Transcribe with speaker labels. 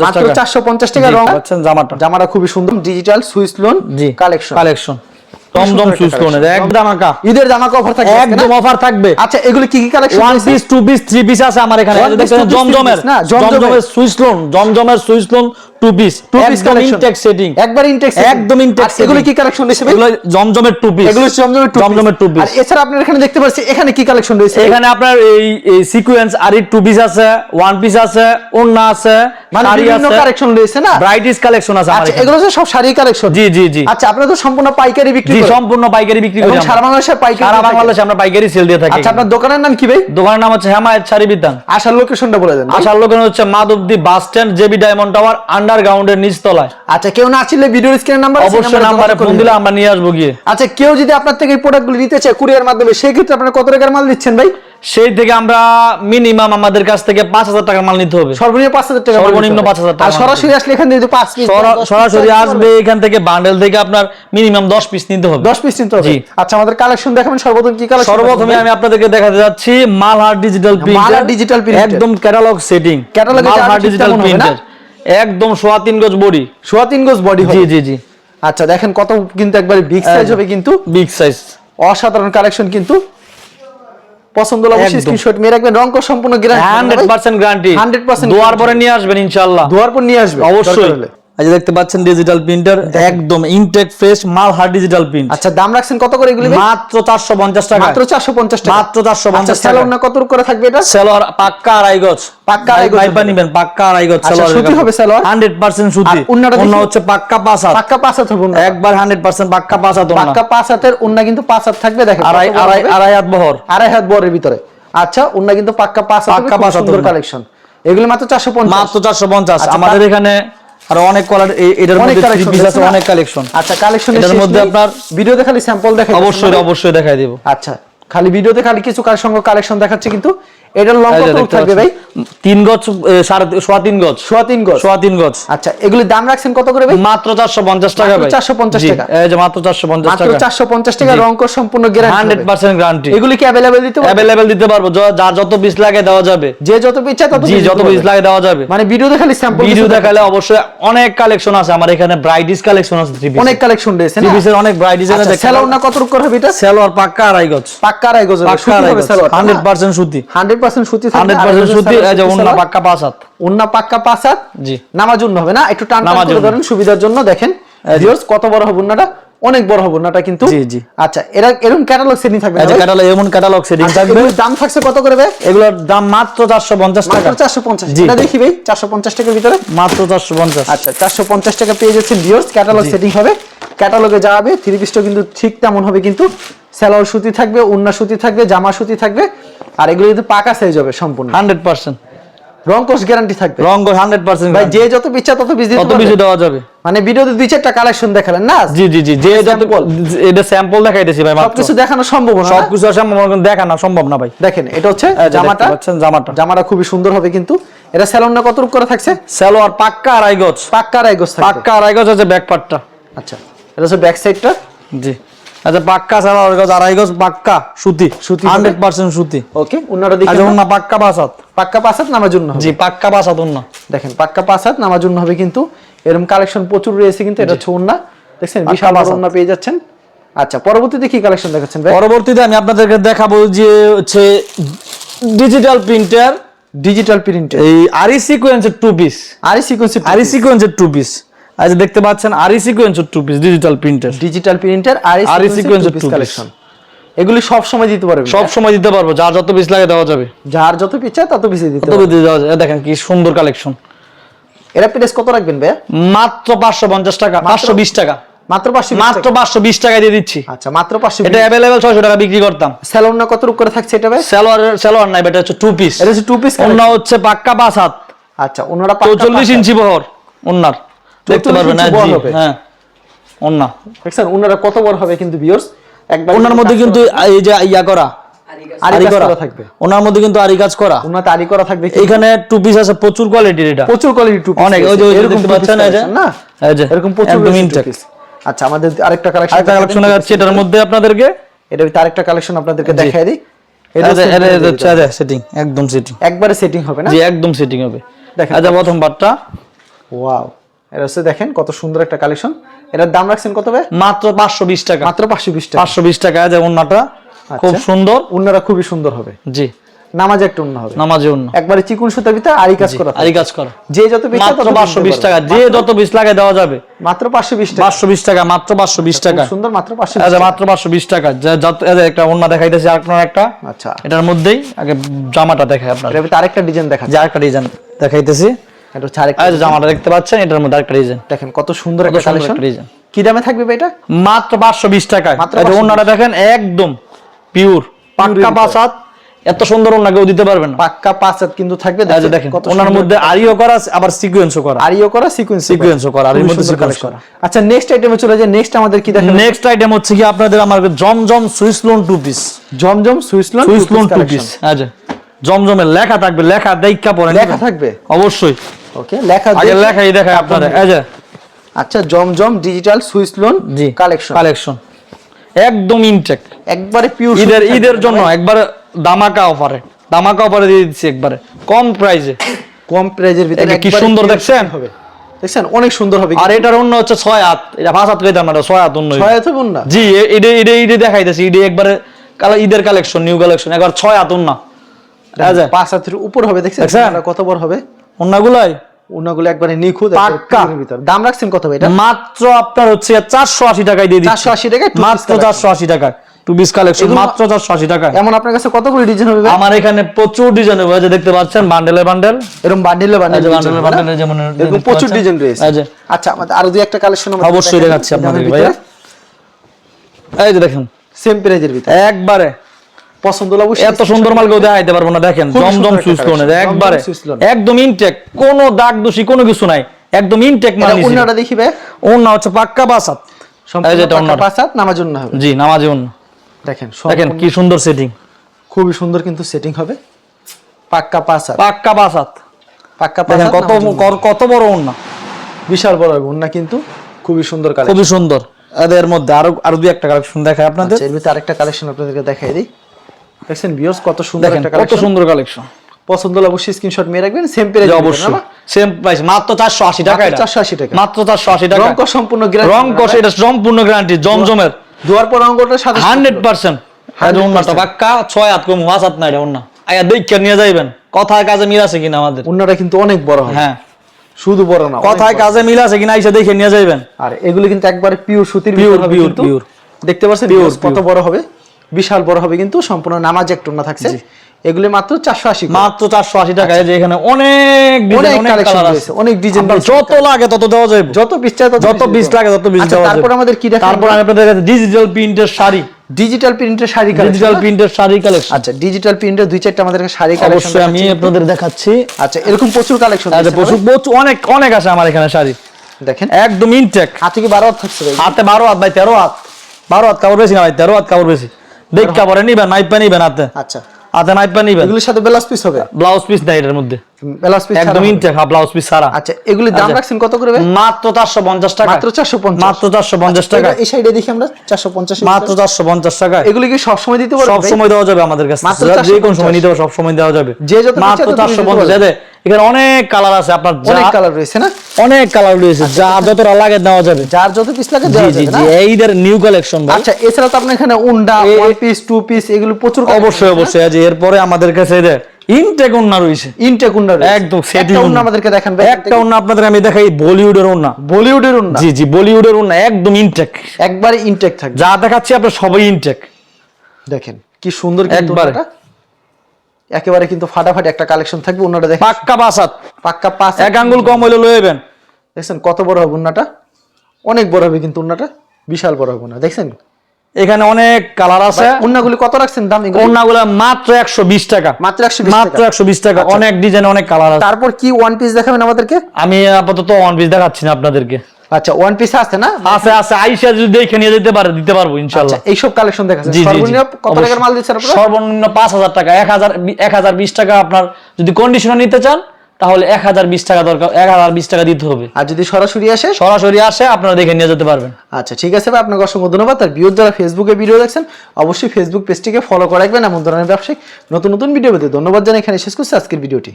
Speaker 1: মাত্র চারশো পঞ্চাশ টাকা রং।
Speaker 2: জামাটা।
Speaker 1: জামাটা খুবই সুন্দর। Digital Swiss lawn collection
Speaker 2: collection টমটম। একদম আঁকা।
Speaker 1: ঈদের জামাকা অফার থাকবে
Speaker 2: একদম অফার থাকবে।
Speaker 1: আচ্ছা এগুলো কি কি collection
Speaker 2: one piece two piece three piece আছে আমার এখানে। জমজমের
Speaker 1: না, জমজমের।
Speaker 2: জমজমের সুইচ লোন জমজমের Swiss lawn two piece
Speaker 1: two piece
Speaker 2: একদম ইনটেক সেটিং
Speaker 1: একবার ইনটেক্স
Speaker 2: একদম ইনটেক
Speaker 1: এগুলো কি কালেকশন রয়েছে
Speaker 2: এগুলো জমজমের টু পিস
Speaker 1: এগুলো জমজমের টু
Speaker 2: জমজমের টু পিস
Speaker 1: আর এছাড়া আপনার এখানে দেখতে পাচ্ছি এখানে কি কালেকশন রয়েছে?
Speaker 2: এখানে আপনার এই এই সিকোয়েন্স আর টু পিস আছে ওয়ান পিস আছে ওন্না আছে
Speaker 1: মানে বিভিন্ন কালেকশন রয়েছে না?
Speaker 2: ব্রাইটিস কালেকশন আছে
Speaker 1: আচ্ছা এগুলো সব শাড়ি কালেকশন
Speaker 2: জি জি জি।
Speaker 1: আচ্ছা আপনারা তো সম্পূর্ণ পাইকারি বিক্রি করেন।
Speaker 2: সম্পূর্ণ পাইকারি বিক্রি।
Speaker 1: সারা বাংলাদেশে পাইকারি
Speaker 2: সারা বাংলাদেশে আমরা পাইকারি সেল দিয়ে থাকি
Speaker 1: আচ্ছা আপনার দোকানের নাম কি ভাই?
Speaker 2: দোকানের নাম হচ্ছে হেমায়ত শাড়ি বিদ্যান।
Speaker 1: আসার লোকেশনটা বলে দেন।
Speaker 2: আসার লোকের হচ্ছে Madhabdi bus stand JB diamond tower আন্ডারগ্রাউন্ডের নিচতলায়।
Speaker 1: আচ্ছা কেউ না আসলে ভিডিও স্ক্রিনের নাম্বার
Speaker 2: অবশ্যই নাম্বারে ফোন দিলে আমরা নিয়ে আসব গিয়ে।
Speaker 1: আচ্ছা কেউ যদি আপনার থেকে এই প্রোডাক্টগুলো নিতে চায় কুরিয়ার মাধ্যমে সেই ক্ষেত্রে আপনারা কত টাকার মাল দিচ্ছেন ভাই?
Speaker 2: সেই থেকে আমরা মিনিমাম আমাদের কাছ থেকে পাঁচ হাজার টাকার মাল নিতে হবে।
Speaker 1: সর্বনিম্ন পাঁচ হাজার টাকা
Speaker 2: সর্বনিম্ন 5,000 টাকা
Speaker 1: আর সরাসরি আসলে এখান থেকে যদি পাঁচ পিস
Speaker 2: সরাসরি আসবে এখান থেকে বান্ডেল থেকে আপনার মিনিমাম দশ পিস নিতে হবে।
Speaker 1: দশ পিস নিতে হবে। আচ্ছা আমাদের কালেকশন দেখাবেন সর্বপ্রথম কি কালেকশন
Speaker 2: সর্বপ্রথমে আমি আপনাদেরকে দেখাতে যাচ্ছি Malhar digital printer
Speaker 1: Malhar digital printer।
Speaker 2: একদম ক্যাটালগ সেটিং
Speaker 1: এ
Speaker 2: মালহার ডিজিটাল? প্রিন্টার একদম সোয়া তিন গজ বডি।
Speaker 1: সোয়া তিন গজ বডি
Speaker 2: জি জি জি।
Speaker 1: আচ্ছা দেখেন কত কিন্তু একবারে বিগ সাইজ হবে কিন্তু।
Speaker 2: বিগ সাইজ
Speaker 1: অসাধারণ কালেকশন কিন্তু। পছন্দ হলে অবশ্যই। স্ক্রিনশট মেরে রাখবেন। রং সম্পূর্ণ গ্যারান্টি
Speaker 2: 100% গ্যারান্টি
Speaker 1: 100%
Speaker 2: দোয়ার পরে নিয়ে আসবেন ইনশাআল্লাহ।
Speaker 1: দোয়ার পর নিয়ে আসবে
Speaker 2: অবশ্যই। এই যে দেখতে পাচ্ছেন ডিজিটাল প্রিন্টার একদম intact fresh Malhar digital print
Speaker 1: আচ্ছা দাম রাখছেন কত করে এগুলি?
Speaker 2: মাত্র চারশো পঞ্চাশ টাকা।
Speaker 1: মাত্র চারশো পঞ্চাশ টাকা।
Speaker 2: মাত্র 450
Speaker 1: আচ্ছা
Speaker 2: টাকা।
Speaker 1: না কত করে থাকবে এটা?
Speaker 2: পাক্কা আড়াই গজ।
Speaker 1: পাক্কা আড়াই গজ।
Speaker 2: নিবেন পাক্কা আড়াই গজ
Speaker 1: আচ্ছা, সুতি হবে
Speaker 2: সুতি।
Speaker 1: উন্নাটা
Speaker 2: হচ্ছে পাক্কা পাঁচ হাত।
Speaker 1: পাক্কা পাঁচ হাত হবে
Speaker 2: একবার হান্ড্রেড পার্সেন্ট পাক্কা পাঁচ হাত ওন্না।
Speaker 1: পাক্কা পাঁচ হাতের উন্না কিন্তু পাঁচ হাত থাকবে দেখেন
Speaker 2: আড়াই আড়াই আড়াই হাত বহর।
Speaker 1: আড়াই হাত বরের ভিতরে। আচ্ছা উন্না কিন্তু পাক্কা পাঁচ হাত
Speaker 2: পাক্কা
Speaker 1: পাক্কা
Speaker 2: পাঁচ
Speaker 1: পাঁচ
Speaker 2: হাত
Speaker 1: সুন্দর কালেকশন এগুলি মাত্র চারশো পঞ্চাশ।
Speaker 2: মাত্র চারশো পঞ্চাশ।
Speaker 1: আচ্ছা,
Speaker 2: আমাদের এখানে আরও অনেক কালার এটার
Speaker 1: অনেক
Speaker 2: মধ্যে থ্রি
Speaker 1: কালেকশন
Speaker 2: পিস আছে অনেক কালেকশন
Speaker 1: আচ্ছা কালেকশন
Speaker 2: এর মধ্যে আপনার
Speaker 1: ভিডিওতে খালি স্যাম্পল দেখাই
Speaker 2: অবশ্যই অবশ্যই দেখাই দেব।
Speaker 1: আচ্ছা খালি ভিডিওতে খালি কিছু কার সঙ্গে কালেকশন দেখাচ্ছে কিন্তু এটার লং কত থাকবে ভাই?
Speaker 2: তিন গজ সাড়ে সোয়া তিন গজ।
Speaker 1: সোয়া তিন গজ?
Speaker 2: সোয়া তিন গজ।
Speaker 1: আচ্ছা এগুলি দাম রাখছেন কত করে ভাই?
Speaker 2: মাত্র চারশো পঞ্চাশ টাকা ভাই।
Speaker 1: 450
Speaker 2: জি,
Speaker 1: টাকা।
Speaker 2: এই যে মাত্র চারশো পঞ্চাশ টাকা।
Speaker 1: চারশো পঞ্চাশ টাকা। রং সম্পূর্ণ
Speaker 2: হান্ড্রেড পার্সেন্ট গ্যারান্টি
Speaker 1: এগুলি কি অ্যাভেলেবেল দিতে
Speaker 2: অ্যাভেলেবেল দিতে পারব। য- যত পিস লাগে দেওয়া যাবে।
Speaker 1: যে যত ইচ্ছা তত
Speaker 2: জি যত পিস লাগে দেওয়া যাবে।
Speaker 1: মানে ভিডিওতে খালি স্যাম্পল
Speaker 2: ভিডিও দেখালে অবশ্যই অনেক কালেকশন আছে। আমার এখানে ব্রাইডিস কালেকশন আছে থ্রি
Speaker 1: অনেক কালেকশন রয়েছে
Speaker 2: থ্রি পিসের অনেক ব্রাইডিস
Speaker 1: আচ্ছা স্যালোর না কত করে হবে এটা?
Speaker 2: সেলোয়ার পাক্কা আড়াই গজ।
Speaker 1: পাক্কা আড়াই গজ
Speaker 2: পাক্কা আড়াই গজ। হান্ড্রেড পার্সেন্ট সুতি।
Speaker 1: হান্ড্রেড পার্সেন্ট সুতি থাকবে,
Speaker 2: হান্ড্রেড
Speaker 1: আড়াই
Speaker 2: পার্সেন্ট
Speaker 1: গজের
Speaker 2: সুতি এই যে পাক্কা
Speaker 1: উন্না পাক্কা পাঁচ হাত
Speaker 2: জি।
Speaker 1: নামার জন্য হবে না? একটু টান করে ধরেন সুবিধার জন্য দেখেন। ভিউয়ার্স কত বড় হবে উন্নাটা অনেক বড় হবে কিন্তু।
Speaker 2: জি, জি।
Speaker 1: আচ্ছা এরা এরকম ক্যাটালগ সেটিং থাকবে ভাই?
Speaker 2: ক্যাটালগ এমন ক্যাটালগ সেটিং
Speaker 1: আচ্ছা,
Speaker 2: থাকবে।
Speaker 1: দাম থাকছে কত করে ভাই?
Speaker 2: এগুলোর দাম মাত্র চারশো পঞ্চাশ টাকা।
Speaker 1: মাত্র চারশো পঞ্চাশ।
Speaker 2: জি।
Speaker 1: এটা দেখি ভাই চারশো পঞ্চাশ টাকার ভিতরে।
Speaker 2: মাত্র চারশো পঞ্চাশ।
Speaker 1: আচ্ছা চারশো পঞ্চাশ টাকা পেয়ে যাচ্ছেন ভিউয়ার্স ক্যাটালগ সেটিং হবে। ক্যাটালগে যাবে থ্রি পিসটা কিন্তু ঠিক তেমন হবে কিন্তু। স্যালোয়ার সুতি থাকবে উন্না সুতি থাকবে জামা সুতি থাকবে। আর এগুলো কিন্তু পাকা সাইজ হবে সম্পূর্ণ।
Speaker 2: Hundred percent.
Speaker 1: গ্যারান্টি থাকবে।
Speaker 2: রং হান্ড্রেড পার্সেন্ট
Speaker 1: ভাই যে যত তত
Speaker 2: কত দেওয়া যাবে।
Speaker 1: মানে ভিডিওতে দুই চারটা কালেকশন দেখালেন না?
Speaker 2: জি জি জি যে যত এটা স্যাম্পল দেখাইতেছি ভাই
Speaker 1: সবকিছু দেখানো সম্ভব না?
Speaker 2: সবকিছু না সম্ভব না ভাই।
Speaker 1: দেখেন এটা হচ্ছে জামাটা।
Speaker 2: পাচ্ছেন জামাটা।
Speaker 1: জামাটা খুবই সুন্দর হবে কিন্তু। এটা স্যালন না কত রূপ করে থাকছে?
Speaker 2: সালোয়ার পাক্কা আড়াই গজ।
Speaker 1: পাক্কা
Speaker 2: পাক্কা আড়াই গজ আছে ব্যাক পার্টটা
Speaker 1: আচ্ছা এটা হচ্ছে ব্যাক সাইডটা
Speaker 2: জি। আচ্ছা পাক্কা সালোয়ার গজ আড়াই গজ পাক্কা সুতি
Speaker 1: সুতি
Speaker 2: হান্ড্রেড পার্সেন্ট সুতি।
Speaker 1: ওকে উন্নাটা দেখি
Speaker 2: আচ্ছা না পাক্কা বাসাত
Speaker 1: পাক্কা পাঁচাত নামার জন্য
Speaker 2: জি পাক্কা বাসাত না
Speaker 1: দেখেন পাক্কা পাঁচাত নামার জন্য হবে কিন্তু এরকম কালেকশন প্রচুর রয়েছে কিন্তু এটা হচ্ছে উন্না। দেখছেন বিশাল উন্না পেয়ে যাচ্ছেন। আচ্ছা পরবর্তীতে কি কালেকশন দেখাচ্ছেন ভাই?
Speaker 2: পরবর্তীতে আমি আপনাদেরকে দেখাবো যে হচ্ছে ডিজিটাল প্রিন্টার
Speaker 1: ডিজিটাল প্রিন্টে
Speaker 2: এই আরি সিকোয়েন্সের টু পিস
Speaker 1: আর সিকোয়েন্সি
Speaker 2: আরি সিকোয়েন্সের টু পিস আজ দেখতে পাচ্ছেন আরি সিকোয়েন্সের two piece digital printer
Speaker 1: digital printer আর
Speaker 2: আর এই sequence এর two piece।
Speaker 1: কালেকশন এগুলি সব সময় দিতে পারবেন
Speaker 2: সব সময় দিতে পারব যার যত পিস লাগে দেওয়া যাবে।
Speaker 1: যার যত পিচ্ছা তত বেশি দিতে
Speaker 2: তত পিস দেওয়া যাবে দেখেন কি সুন্দর কালেকশন
Speaker 1: এরা প্রাইস কত রাখবেন ভাইয়া?
Speaker 2: মাত্র পাঁচশো পঞ্চাশ টাকা পাঁচশো বিশ টাকা।
Speaker 1: মাত্র পাঁচশো
Speaker 2: মাত্র পাঁচশো বিশ টাকায় দিয়ে দিচ্ছি।
Speaker 1: আচ্ছা মাত্র পাঁচশো
Speaker 2: এটা অ্যাভেলেবেল ছয়শো টাকা বিক্রি করতাম।
Speaker 1: স্যালোন না কত রূপ করে থাকছে এটা ভাই?
Speaker 2: সালোয়ার সালোয়ার নাই এটা হচ্ছে টু পিস
Speaker 1: এটা হচ্ছে টু পিস
Speaker 2: অন্য হচ্ছে পাক্কা পাঁচ হাত।
Speaker 1: আচ্ছা ওনারা
Speaker 2: চৌচল্লিশ ইঞ্চি বহর অন্যার দেখতে
Speaker 1: 44
Speaker 2: পারবেন হ্যাঁ
Speaker 1: দেখছেন ওনারা কত বড় হবে কিন্তু ভিউয়ার্স একবার
Speaker 2: ওনার মধ্যে কিন্তু এই যে ইয়া করা
Speaker 1: আরি কাজ
Speaker 2: করা।
Speaker 1: করা থাকবে।
Speaker 2: ওনার মধ্যে কিন্তু আরি কাজ করা।
Speaker 1: ওনাতে আরি করা থাকবে।
Speaker 2: এখানে টু পিস আছে প্রচুর কোয়ালিটির এটা।
Speaker 1: প্রচুর কোয়ালিটি টু
Speaker 2: অনেক, ওই যে- দেখতে পাচ্ছেন,
Speaker 1: না?
Speaker 2: এই যে,
Speaker 1: এরকম প্রচুর
Speaker 2: একদম
Speaker 1: রয়েছে
Speaker 2: intact।
Speaker 1: two piece। আচ্ছা আমাদের আরেকটা কালেকশন
Speaker 2: আরেকটা কালেকশন আছে এটার মধ্যে আপনাদেরকে।
Speaker 1: এটা আরেকটা কালেকশন আপনাদেরকে
Speaker 2: জি।
Speaker 1: দেখাই দিই। এটা
Speaker 2: এটা
Speaker 1: হচ্ছে
Speaker 2: এটা হচ্ছে সেটিং একদম সেটিং
Speaker 1: একবারে সেটিং হবে না?
Speaker 2: জি একদম সেটিং হবে।
Speaker 1: দেখা
Speaker 2: আচ্ছা প্রথম পার্টটা
Speaker 1: ওয়াও এটা হচ্ছে দেখেন কত সুন্দর একটা কালেকশন। এটার দাম রাখছেন কত ভাই?
Speaker 2: মাত্র পাঁচশো বিশ টাকা।
Speaker 1: মাত্র পাঁচশো বিশ টাকা।
Speaker 2: পাঁচশো বিশ টাকা যে খুব
Speaker 1: আচ্ছা।
Speaker 2: সুন্দর।
Speaker 1: খুবই সুন্দর হবে।
Speaker 2: জি।
Speaker 1: নামাজে একটা উন্না হবে।
Speaker 2: নামাজে উন্ন।
Speaker 1: একবারে চিকুন সুতার ভিতরে আরি কাজ করা
Speaker 2: আর কাজ করো।
Speaker 1: যে যত পিস
Speaker 2: মাত্র পাঁচশো বিশ টাকা। যে যত বিশ দেওয়া যাবে।
Speaker 1: মাত্র পাঁচশো বিশ টাকা।
Speaker 2: পাঁচশো বিশ টাকা মাত্র পাঁচশো বিশ টাকা।
Speaker 1: সুন্দর মাত্র পাঁচশো
Speaker 2: আচ্ছা মাত্র পাঁচশো বিশ টাকা। যত- একটা ওন্না দেখাইতেছি আপনার একটা।
Speaker 1: আচ্ছা।
Speaker 2: এটার মধ্যেই আগে জামাটা দেখাই আপনার।
Speaker 1: ভিতরে আরেকটা ডিজাইন দেখা
Speaker 2: যে আরেকটা ডিজাইন দেখাইতেছি।
Speaker 1: এটা হচ্ছে আরেকটা
Speaker 2: জামাটা দেখতে পাচ্ছেন এটার মধ্যে আরেকটা ডিজাইন
Speaker 1: দেখেন কত সুন্দর একটা
Speaker 2: কত
Speaker 1: কালেকশন
Speaker 2: ডিজাইন
Speaker 1: কি দামে থাকবে এটা?
Speaker 2: মাত্র পাঁচশো বিশ টাকায়।
Speaker 1: মাত্র 520
Speaker 2: ওন্নাটা দেখেন একদম পিওর পাক্কা। পাসাত এত সুন্দর কেউ দিতে না।
Speaker 1: পাক্কা কিন্তু থাকবে
Speaker 2: দেখেন ওনার মধ্যে আরিও করা আবার সিকোয়েন্সও করা।
Speaker 1: আরিও করা সিকোয়েন্স
Speaker 2: সিকোয়েন্সও করা। আর এর মধ্যে সিকোয়েন্স করা।
Speaker 1: আচ্ছা নেক্সট আইটেমে চলে নেক্সট আমাদের কি দেখেন
Speaker 2: নেক্সট আইটেম হচ্ছে কি আপনাদের আমার জমজম সুইস লোন টু পিস
Speaker 1: জমজম
Speaker 2: সুইস লোন টু পিস আচ্ছা জমজমের লেখা থাকবে লেখা দেখা পড়েন
Speaker 1: লেখা থাকবে?
Speaker 2: অবশ্যই।
Speaker 1: ওকে লেখা
Speaker 2: আগে লেখাই দেখায় আপনারা এই যে।
Speaker 1: আচ্ছা জমজম ডিজিটাল সুইসলন
Speaker 2: জি
Speaker 1: কালেকশন
Speaker 2: কালেকশন একদম ইনটেক
Speaker 1: একবারে পিওর
Speaker 2: ঈদের ঈদের জন্য একবার দামাকা অফারে দামাকা অফারে দিয়ে দিচ্ছি একবারে। কম প্রাইসে
Speaker 1: কম প্রাইজের ভিতরে
Speaker 2: কি সুন্দর দেখছেন?
Speaker 1: হবে। দেখছেন? অনেক সুন্দর হবে
Speaker 2: আর এটার অন্য হচ্ছে ছয় হাত। এটা পাঁচ হাত কইতাম না ছয় হাত অন্য
Speaker 1: ছয় হাতে না
Speaker 2: জি এ- এটা এটা এটা দেখাইতেছি। এটা একবারে কালা ঈদের কালেকশন নিউ কালেকশন একবার ছয় হাত অন্য।
Speaker 1: পাঁচ হাতের উপর হবে দেখছেন? কত বড় হবে?
Speaker 2: অন্যগুলাই?
Speaker 1: ওনাগুলো একবারে নিখুঁত
Speaker 2: পাক্কা।
Speaker 1: দাম রাখছেন কত ভাই এটা?
Speaker 2: মাত্র আপনার হচ্ছে চারশো আশি টাকায় দিয়ে দিচ্ছি।
Speaker 1: 480 টাকায়
Speaker 2: মাত্র
Speaker 1: collection।
Speaker 2: চারশো আশি টাকায়। টু পিস কালেকশন মাত্র চারশো আশি টাকায়।
Speaker 1: এমন আপনার কাছে কতগুলো ডিজাইন হবে?
Speaker 2: আমার এখানে প্রচুর ডিজাইন হবে যে দেখতে পাচ্ছেন বান্ডেলে বান্ডেল
Speaker 1: এরকম বান্ডিলে বান্ডিল
Speaker 2: বান্ডেলে বান্ডেলে যেমন
Speaker 1: এরকম প্রচুর। ডিজাইন রয়েছে। আচ্ছা আমাদের আরও দুই একটা কালেকশন
Speaker 2: অবশ্যই দেখাচ্ছি আপনাদেরকে ভাইয়া। এই যে দেখেন।
Speaker 1: সেম প্রাইজের ভিতরে।
Speaker 2: একবারে।
Speaker 1: পছন্দ অবশ্যই
Speaker 2: এত সুন্দর মাল কেউ দেখাইতে পারব না দেখেন জমজম
Speaker 1: collection,
Speaker 2: একবারে। একদম ইনটেক কোনো দাগ দোষী কোনো কিছু নাই একদম ইনটেক মাল
Speaker 1: এটা
Speaker 2: নিছি।
Speaker 1: অন্যটা দেখি ভাই।
Speaker 2: ওর না হচ্ছে পাক্কা বাসাত
Speaker 1: সম্পূর্ণ পাক্কা হাত জন্য হবে।
Speaker 2: জি নামাজি
Speaker 1: দেখেন
Speaker 2: দেখেন কি সুন্দর সেটিং
Speaker 1: খুবই সুন্দর কিন্তু সেটিং হবে। পাক্কা পাঁচ
Speaker 2: পাক্কা বাসাত
Speaker 1: পাক্কা হাত
Speaker 2: কত কত বড় অন্য
Speaker 1: বিশাল বড় হবে ওন্না কিন্তু খুবই সুন্দর কালেকশন
Speaker 2: খুবই সুন্দর। এদের মধ্যে আরও আরও দুই একটা কালেকশন দেখায় আপনাদের।
Speaker 1: এর ভিতরে আরেকটা কালেকশন আপনাদেরকে দেখাই দিই। দেখছেন ভিউয়ার্স কত সুন্দর একটা
Speaker 2: কত সুন্দর কালেকশন
Speaker 1: পছন্দ হলে অবশ্যই স্ক্রিনশট মেরে রাখবেন সেম পেরে
Speaker 2: অবশ্যই। সেম প্রাইস মাত্র চারশো আশি টাকা এটা।
Speaker 1: 480 টাকা।
Speaker 2: মাত্র চারশো আশি টাকা।
Speaker 1: রং সম্পূর্ণ গ্যারান্টি
Speaker 2: রং কষে এটা সম্পূর্ণ গ্যারান্টি জমজমের।
Speaker 1: দুয়ার পর রঙটার সাথে
Speaker 2: হান্ড্রেড পার্সেন্ট।
Speaker 1: 100%
Speaker 2: পাক্কা ছয় হাত কম পাঁচ হাত না এটা অন্য। আয়া দেখে নিয়ে যাইবেন কথায় কাজে মিল আছে কিনা আমাদের।
Speaker 1: ওন্নাটা কিন্তু অনেক বড় হবে
Speaker 2: হ্যাঁ।
Speaker 1: শুধু বড় না
Speaker 2: কথায় কাজে মিল আছে কিনা এসে দেখে নিয়ে যাইবেন।
Speaker 1: আর এগুলো কিন্তু একবারে পিওর সুতির কিন্তু।
Speaker 2: pure।
Speaker 1: দেখতে পাচ্ছেন কত বড় হবে? বিশাল বড় হবে কিন্তু সম্পূর্ণ নামাজ এক টুন্না থাকছে। এগুলি মাত্র চারশো আশি
Speaker 2: মাত্র চারশো আশি টাকায় যে এখানে অনেক ডিজাইন
Speaker 1: অনেক
Speaker 2: আছে।
Speaker 1: রয়েছে।
Speaker 2: যত লাগে তত দেওয়া যাবে
Speaker 1: যত পিস চাই
Speaker 2: যত পিস লাগে তত পিস
Speaker 1: আচ্ছা, তারপর আমাদের কি
Speaker 2: তারপর আপনাদের কাছে ডিজিটাল প্রিন্টের শাড়ি।
Speaker 1: ডিজিটাল প্রিন্টের শাড়ি
Speaker 2: ডিজিটাল প্রিন্টের শাড়ি কালেকশন
Speaker 1: আচ্ছা ডিজিটাল প্রিন্টের দুই চারটা আমাদের শাড়ি কালেকশন
Speaker 2: অবশ্যই আমি আপনাদের দেখাচ্ছি।
Speaker 1: আচ্ছা এরকম প্রচুর কালেকশন
Speaker 2: আচ্ছা প্রচুর প্রচুর অনেক অনেক আছে আমার এখানে শাড়ি।
Speaker 1: দেখেন।
Speaker 2: একদম ইনটেক
Speaker 1: হাতে কি বারো হাত থাকছে
Speaker 2: হাতে বারো হাত ভাই তেরো হাত। বারো হাত কাপড় বেশি না ভাই তেরো হাত কাপড় বেশি। দেখা পরে নিবেন নাইপা নিবেন হাতে।
Speaker 1: আচ্ছা।
Speaker 2: হাতে নাইপা নিবেন।
Speaker 1: এগুলোর সাথে ব্লাউজ পিস হবে?
Speaker 2: ব্লাউজ পিস নাই এটার মধ্যে।
Speaker 1: ব্লাউজ পিস
Speaker 2: একদম ইনটেক হ্যাঁ ব্লাউজ পিস সারা
Speaker 1: আচ্ছা দাম
Speaker 2: আচ্ছা।
Speaker 1: রাখছেন কত করে
Speaker 2: মাত্র চারশো পঞ্চাশ টাকা
Speaker 1: মাত্র চারশো পঞ্চাশ।
Speaker 2: মাত্র চারশো পঞ্চাশ টাকা
Speaker 1: এই সাইডে দেখি আমরা চারশো পঞ্চাশ
Speaker 2: মাত্র চারশো পঞ্চাশ
Speaker 1: এগুলি কি সবসময় দিতে পারবেন
Speaker 2: সব সময় দেওয়া যাবে আমাদের কাছে যে কোন সময় নিতে হবে সব সময় দেওয়া যাবে।
Speaker 1: যে যত
Speaker 2: মাত্র। এখানে অনেক কালার আছে আপনার
Speaker 1: অনেক কালার রয়েছে না?
Speaker 2: অনেক কালার রয়েছে যা যতটা লাগে দেওয়া যাবে।
Speaker 1: যার যত পিস লাগে দেওয়া যাবে
Speaker 2: জি এইদের নিউ কালেকশন ভাই।
Speaker 1: আচ্ছা এছাড়া তো আপনার এখানে উন্ডা ওয়ান পিস টু পিস এগুলো প্রচুর
Speaker 2: অবশ্যই অবশ্যই আজ এরপরে আমাদের কাছে ইনটেক ওন্না রয়েছে।
Speaker 1: ইনটেক উন্ডা
Speaker 2: একদম সেটি
Speaker 1: উন্ডা আমাদেরকে দেখান
Speaker 2: একটা ওন্না আপনাদের আমি দেখাই বলিউডের ওন্না
Speaker 1: বলিউডের উন্ডা
Speaker 2: জি জি বলিউডের ওন্না একদম ইনটেক
Speaker 1: একবারে ইনটেক থাকবে।
Speaker 2: যা দেখাচ্ছি আপনার সবাই ইনটেক
Speaker 1: দেখেন কি সুন্দর কিন্তু। উন্নাটা। একেবারে কিন্তু ফাটাফাটি একটা কালেকশন থাকবে উন্নাটা দেখেন।
Speaker 2: পাক্কা বাসাত
Speaker 1: পাক্কা পাঁচ
Speaker 2: এক আঙ্গুল কম হইলে লইবেন।
Speaker 1: দেখছেন কত বড় হবে উন্নাটা অনেক বড় হবে কিন্তু উন্নাটা বিশাল বড় হবে না দেখছেন?
Speaker 2: এখানে অনেক কালার আছে।
Speaker 1: উন্নাগুলি কত রাখছেন দাম?
Speaker 2: ওন্নাগুলো মাত্র একশো বিশ টাকা।
Speaker 1: মাত্র একশো বিশ
Speaker 2: মাত্র
Speaker 1: টাকা।
Speaker 2: একশো বিশ টাকা। অনেক ডিজাইন অনেক কালার আছে।
Speaker 1: তারপর কি ওয়ান পিস দেখাবেন আমাদেরকে?
Speaker 2: আমি আপাতত ওয়ান পিস দেখাচ্ছি না আপনাদেরকে।
Speaker 1: আচ্ছা ওয়ান পিস আছে না?
Speaker 2: আছে আছে। আইসা যদি দেখে নিয়ে যেতে পারে দিতে পারব
Speaker 1: আচ্ছা
Speaker 2: ইনশাল্লাহ
Speaker 1: এইসব কালেকশন
Speaker 2: জি
Speaker 1: সর্বনিম্ন কত টাকার মাল দিচ্ছেন আপনারা?
Speaker 2: সর্বনিম্ন পাঁচ হাজার টাকা এক হাজার এক হাজার বিশ টাকা আপনার যদি কন্ডিশনার নিতে চান তাহলে এক হাজার বিশ টাকা দরকার এক হাজার বিশ টাকা দিতে হবে।
Speaker 1: আর যদি সরাসরি আসে?
Speaker 2: সরাসরি আসে আপনারা দেখে নিয়ে যেতে পারবেন।
Speaker 1: আচ্ছা ঠিক আছে ভাই আপনাকে অসংখ্য ধন্যবাদ। আর বিয়োর যারা ফেসবুকে ভিডিও দেখছেন অবশ্যই ফেসবুক পেজটিকে ফলো করে রাখবেন। এমন ধরনের ব্যবসায়িক নতুন নতুন ভিডিও পেতে ধন্যবাদ জানাই। এখানে শেষ করছি আজকের ভিডিওটি।